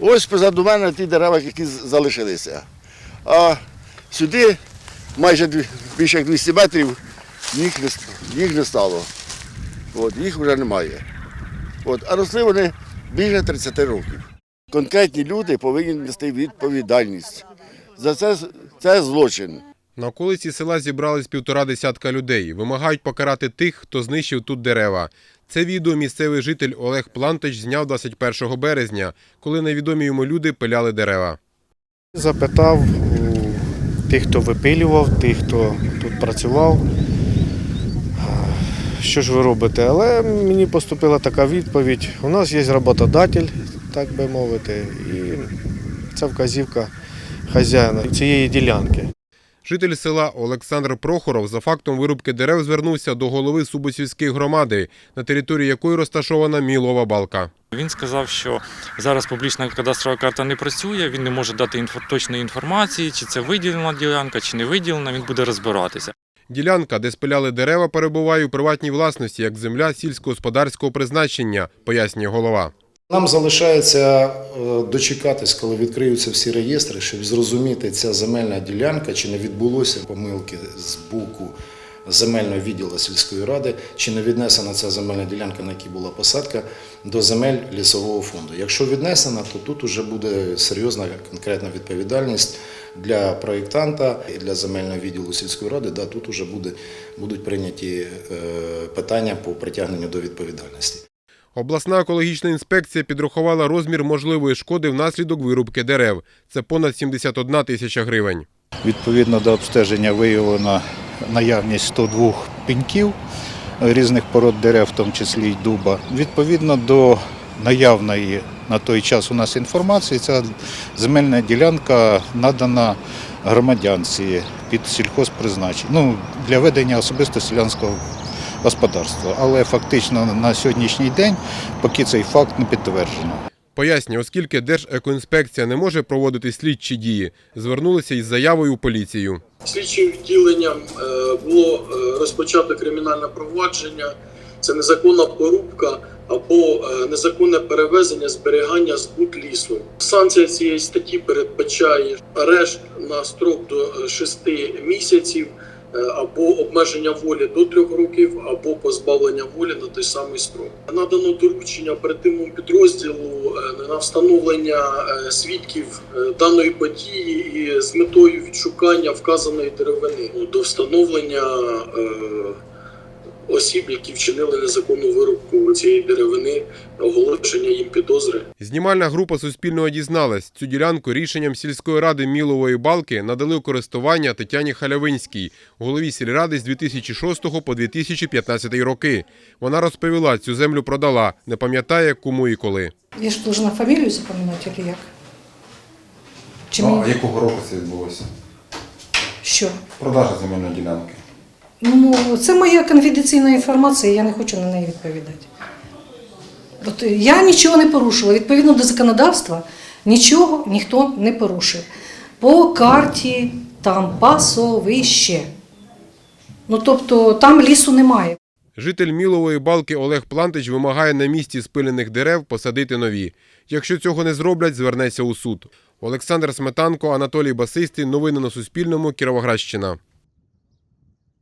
Ось позаду мене ті дерева, які залишилися. А сюди майже більше як 200 метрів їх не, їх не стало. От, їх вже немає. От, а росли вони більше 30 років. Конкретні люди повинні нести відповідальність. За це, це злочин. На околиці села зібрались півтора десятка людей. Вимагають покарати тих, хто знищив тут дерева. Це відео місцевий житель Олег Плантич зняв 21 березня, коли невідомі йому люди пиляли дерева. Запитав у тих, хто випилював, тих, хто тут працював, що ж ви робите. Але мені поступила така відповідь. У нас є роботодатель, так би мовити, і це вказівка хазяїна цієї ділянки. Житель села Олександр Прохоров за фактом вирубки дерев звернувся до голови Субосівської громади, на території якої розташована Мілова балка. Він сказав, що зараз публічна кадастрова карта не працює, він не може дати точної інформації, чи це виділена ділянка, чи не виділена. Він буде розбиратися. Ділянка, де спиляли дерева, перебуває у приватній власності як земля сільськогосподарського призначення, пояснює голова. Нам залишається е, дочекатись, коли відкриються всі реєстри, щоб зрозуміти, ця земельна ділянка, чи не відбулося помилки з боку земельного відділу сільської ради, чи не віднесена ця земельна ділянка, на якій була посадка, до земель лісового фонду. Якщо віднесена, то тут вже буде серйозна конкретна відповідальність для проєктанта і для земельного відділу сільської ради. Да, тут вже буде, будуть прийняті е, питання по притягненню до відповідальності. Обласна екологічна інспекція підрахувала розмір можливої шкоди внаслідок вирубки дерев. Це понад 71 тисяча гривень. Відповідно до обстеження виявлено наявність 102 пеньків різних пород дерев, в тому числі й дуба. Відповідно до наявної на той час у нас інформації, ця земельна ділянка надана громадянці під сільхозпризначення, ну, для ведення особисто селянського господарства. Але фактично на сьогоднішній день поки цей факт не підтверджено. Пояснює, оскільки Держекоінспекція не може проводити слідчі дії, звернулися із заявою у поліцію. Слідчим відділенням е, було е, розпочато кримінальне провадження. Це незаконна порубка або е, незаконне перевезення, зберігання збут лісу. Санкція цієї статті передбачає арешт на строк до 6 місяців або обмеження волі до трьох років, або позбавлення волі на той самий строк. Надано доручення оперативному підрозділу е, на встановлення е, свідків е, даної події і з метою відшукання вказаної деревини до встановлення е, осіб, які вчинили незаконну вирубку цієї деревини, оголошення їм підозри. Знімальна група Суспільного дізналась, цю ділянку рішенням сільської ради Мілової балки надали у користування Тетяні Халявинській, голові сільради з 2006 по 2015 роки. Вона розповіла, цю землю продала, не пам'ятає кому і коли. Я ж должна фамилию запоминать или як? Чи мені... а якого року це відбулося? Що? Продажа земельної ділянки. Ну, це моя конфіденційна інформація, я не хочу на неї відповідати. От я нічого не порушила. Відповідно до законодавства, нічого ніхто не порушив. По карті там пасовище. Ну, тобто там лісу немає. Житель Мілової балки Олег Плантич вимагає на місці спилених дерев посадити нові. Якщо цього не зроблять, звернеться у суд. Олександр Сметанко, Анатолій Басистий. Новини на Суспільному. Кіровоградщина.